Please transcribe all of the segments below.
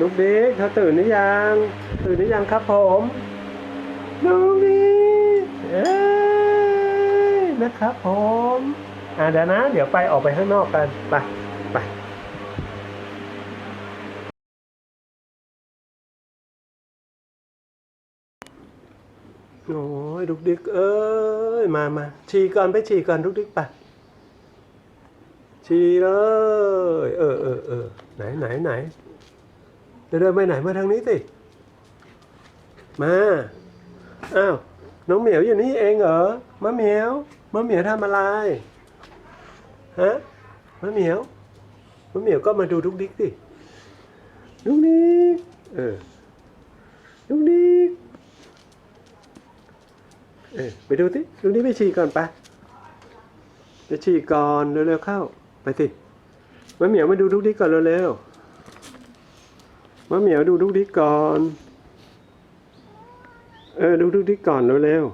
ลูกดิ๊กเขาตื่นหรือยัง ตื่นหรือยังครับผมลูกดิ๊กเอ้ยนะครับผมอ่าเดี๋ยวนะ เดี๋ยวไปออกไปข้างนอกกันไปไปโอ้ยลูกดิ๊กเอ้ยมามาฉี่ก่อนไปฉี่ก่อนลูกดิ๊กไปชีเลย เออเออเออไหนไหนไหน เดินเดินไปไหนมาทางนี้สิ มา อ้าว น้องเหมียวอยู่นี่เองเหรอ มะเหมียว มะเหมียวทำอะไร ฮะ มะเหมียว มะเหมียวก็มาดูดุกดิกสิดุกดิกเออดุกดิกเออไปดูสิดุกดิกไปฉี่ก่อนไปไปฉี่ก่อนเร็วๆเข้า ไปสิมะเหมียวมาดูดุกดิกก่อนเร็วๆ มะเหมียวดูดุกดิกก่อน เออดูดุกดิกก่อนเร็ว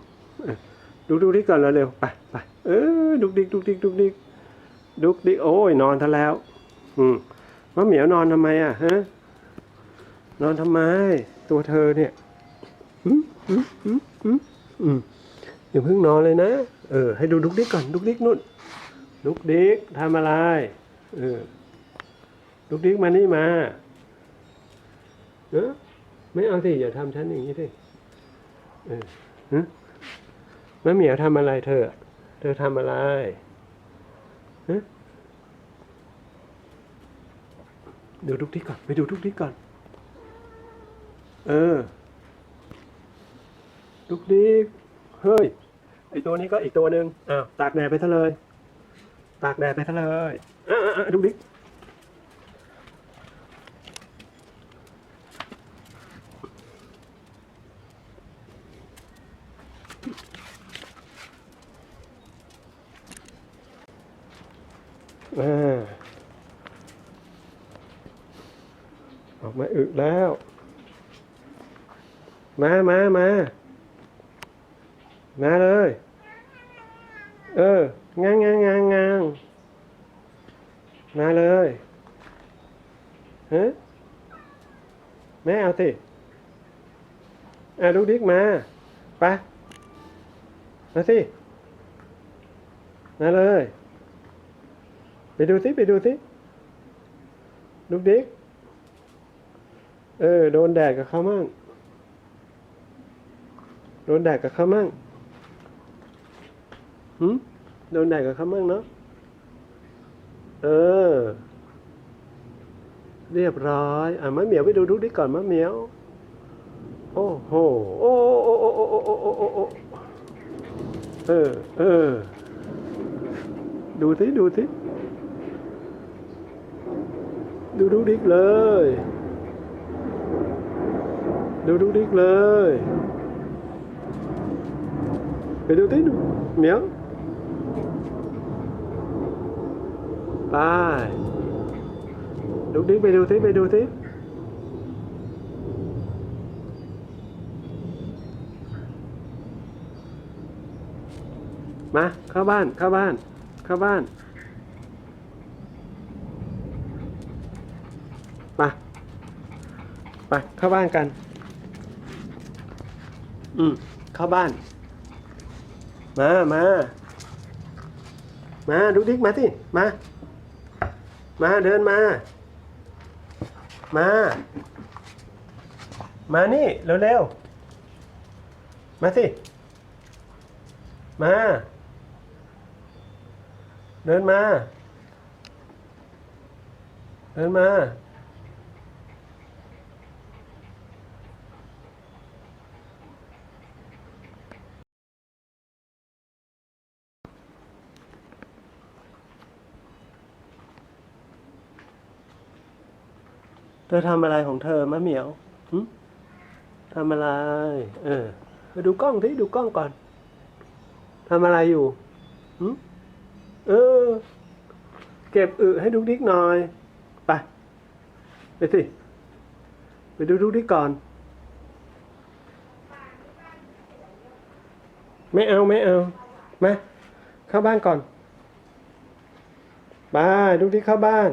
ๆดูดุกดิกก่อนเร็วๆไปไปเออดุกดิกดุกดิกดุกดิกดุกดิกโอ้ยนอนทะแล้ว อืมมะเหมียวนอนทำไมอะฮะนอนทำไม ตัวเธอเนี่ยอืมอืมอืมอืมอืมอย่าเพิ่งนอนเลยนะ เออ ให้ดูดุกดิกก่อนดุกดิกนู่นลุกดิกทำอะไร เออลุกดิกมานี่มา เนอะไม่เอาสิอย่าทำฉันอย่างนี้สิเออฮะมะเหมียวทำอะไรเธอ เธอทำอะไรฮะดูลุกดิกก่อน ไปดูลุกดิกก่อน เออลุกดิกเฮ้ย ไอตัวนี้ก็อีกตัวหนึ่งอ้าวตากแดดไปซะเลย ตากแดดไปซะเลยอะอะอะดู ออกมาอึแล้ว มามามามาเลย เอองางงางงางงางมาเลยฮะแม่เอาสิอะลูกดิ๊กมาไปมาสิ มาเลย ไปดูสิไปดูสิลูกดิ๊กเออ โดนแดดกับเขามั่งโดนแดดกับเขามั่งหืมโดนแดดกับเขามั่งเนาะเออ เรียบร้อย อะมะเหมียวไปดูลูกดิ๊กก่อนมะเหมียว โอ้โหโอ้โอ้โอ้โอ้โอ้โอ้โอ้เออเออ ดูสิดูสิ ดูดูดิกเลย ดูดูดิกเลย ไปดูสิดูเหมียวไปดูดิไปดูสิไปดูสิมา เข้าบ้าน เข้าบ้าน เข้าบ้านไป ไปเข้าบ้านกัน อืมเข้าบ้าน มามามาดูดิกมาสิมา มาเดินมา มา มานี่เร็วๆมาสิ มา เดินมา เดินมา ธอทำอะไรของเธอมะเหมียวทำอะไร เออไปดูกล้องสิดูกล้องก่อน ทำอะไรอยู่เออ เก็บอึให้ดุกดิกหน่อย ไป ไปสิ ไปดูดุกดิกก่อน ไม่เอาไม่เอา มา เข้าบ้านก่อน ไปดุกดิกเข้าบ้าน